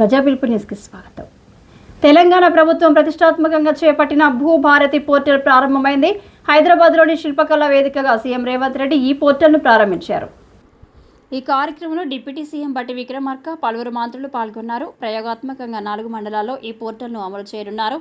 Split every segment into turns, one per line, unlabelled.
ప్రజాపిలుపు న్యూస్కి స్వాగతం. తెలంగాణ ప్రభుత్వం ప్రతిష్టాత్మకంగా చేపట్టిన భూభారతి పోర్టల్ ప్రారంభమైంది. హైదరాబాద్లోని శిల్పకళా వేదికగా సీఎం రేవంత్ రెడ్డి ఈ పోర్టల్ను ప్రారంభించారు. ఈ కార్యక్రమంలో డిప్యూటీ సీఎం బట్టి విక్రమార్క పలువురు మంత్రులు పాల్గొన్నారు. ప్రయోగాత్మకంగా నాలుగు మండలాల్లో ఈ పోర్టల్ను అమలు చేయనున్నారు.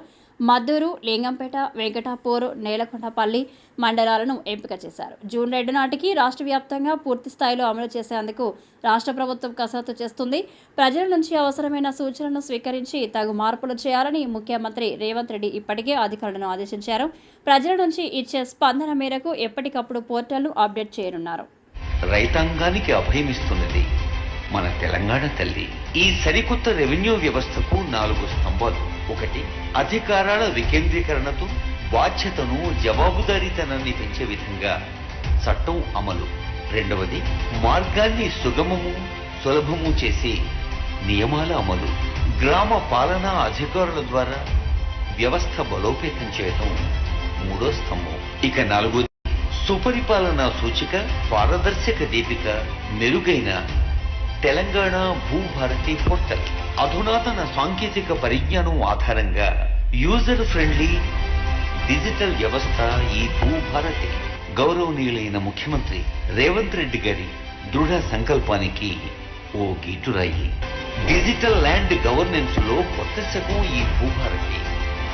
మద్దూరు లింగంపేట వెంకటాపూర్ నేలకొండపల్లి మండలాలను ఎంపిక చేశారు. జూన్ రెండు నాటికి రాష్ట్ర వ్యాప్తంగా పూర్తి స్థాయిలో అమలు చేసేందుకు రాష్ట్ర ప్రభుత్వం కసరత్తు చేస్తుంది. ప్రజల నుంచి అవసరమైన సూచనలను స్వీకరించి తగు మార్పులు చేయాలని ముఖ్యమంత్రి రేవంత్ రెడ్డి ఇప్పటికే అధికారులను ఆదేశించారు. ప్రజల నుంచి ఇచ్చే స్పందన మేరకు ఎప్పటికప్పుడు పోర్టల్ను అప్డేట్ చేయనున్నారు.
రైతాంగానికి అభయమిస్తున్నది మన తెలంగాణ తల్లి. ఈ సరికొత్త రెవెన్యూ వ్యవస్థకు నాలుగు స్తంభాలు. ఒకటి అధికారాల వికేంద్రీకరణతో బాధ్యతను జవాబుదారీతనాన్ని పెంచే విధంగా చట్టం అమలు. రెండవది మార్గాన్ని సుగమము సులభము చేసి నియమాల అమలు. గ్రామ పాలనా అధికారుల ద్వారా వ్యవస్థ బలోపేతం చేయటం మూడో స్తంభం. ఇక నాలుగోది సుపరిపాలన సూచిక పారదర్శక దీపిక మెరుగైన తెలంగాణ భూభారతి పోర్టల్. అధునాతన సాంకేతిక పరిజ్ఞానం ఆధారంగా యూజర్ ఫ్రెండ్లీ డిజిటల్ వ్యవస్థ ఈ భూభారతి గౌరవనీయులైన ముఖ్యమంత్రి రేవంత్ రెడ్డి గారి దృఢ సంకల్పానికి ఓ గీటురాయి. డిజిటల్ ల్యాండ్ గవర్నెన్స్లో కొత్త శకం ఈ భూభారతి.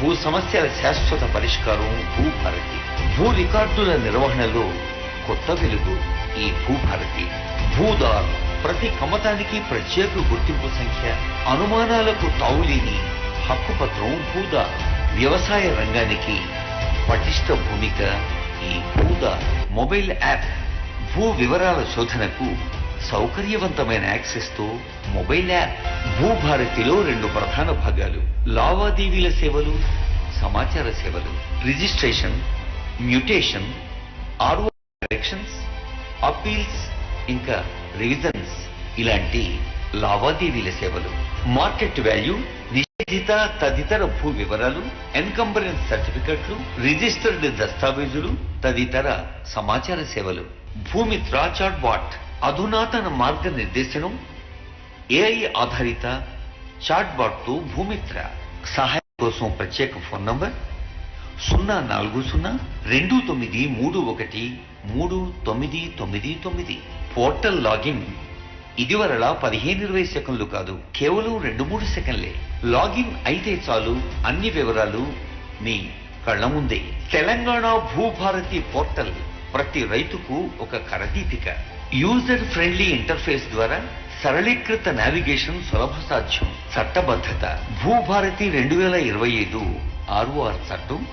భూ సమస్యల శాశ్వత పరిష్కారం భూభారతి. భూ రికార్డుల నిర్వహణలో కొత్త వెలుగు ఈ భూభారతి. భూదారు. ప్రతి కమతానికి ప్రత్యేక గుర్తింపు సంఖ్య అనుమానాలకు తావులేని హక్కుపత్రం భూదా వ్యవసాయ రంగానికి పటిష్ట భూమిక ఈ భూదా మొబైల్ యాప్ భూ వివరాల శోధనకు సౌకర్యవంతమైన యాక్సెస్తో మొబైల్ యాప్ భూభారతిలో రెండు ప్రధాన భాగాలు. లావాదేవీల సేవలు సమాచార సేవలు registration mutation RO corrections appeals ఇంకా రివిజన్స్ ఇలాంటి లావాదేవీల సేవలు. మార్కెట్ వాల్యూ నిషేధిత తదితర భూ వివరాలు ఎన్కంబరెన్స్ సర్టిఫికెట్లు రిజిస్టర్డ్ దస్తావేజులు తదితర సమాచార సేవలు. భూమి చాట్ బాట్ అధునాతన మార్గనిర్దేశనం ఏఐ ఆధారిత చాట్ బాట్తో భూమిత్ర సహాయం కోసం ప్రత్యేక ఫోన్ నంబర్ సున్నా నాలుగు సున్నా రెండు తొమ్మిది మూడు ఒకటి మూడు తొమ్మిది తొమ్మిది తొమ్మిది. పోర్టల్ లాగిన్ ఇదివరలా పదిహేను ఇరవై సెకండ్లు కాదు కేవలం రెండు మూడు సెకండ్లే. లాగిన్ అయితే చాలు అన్ని వివరాలు మీ కళ్ళ ముందే. తెలంగాణ భూభారతి పోర్టల్ ప్రతి రైతుకు ఒక కరదీపిక. యూజర్ ఫ్రెండ్లీ ఇంటర్ఫేస్ ద్వారా సరళీకృత నావిగేషన్ సులభ సాధ్యం. చట్టబద్ధత. భూభారతి రెండు వేల ఇరవై ఐదు ఆర్ఓఆర్ చట్టం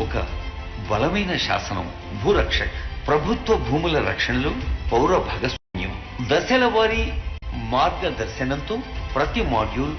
ఒక బలమైన శాసనం భూరక్ష ప్రభుత్వ భూముల రక్షణలో పౌర భాగస్వామ్యం. దశల వారీ మార్గదర్శనంతో ప్రతి మాడ్యూల్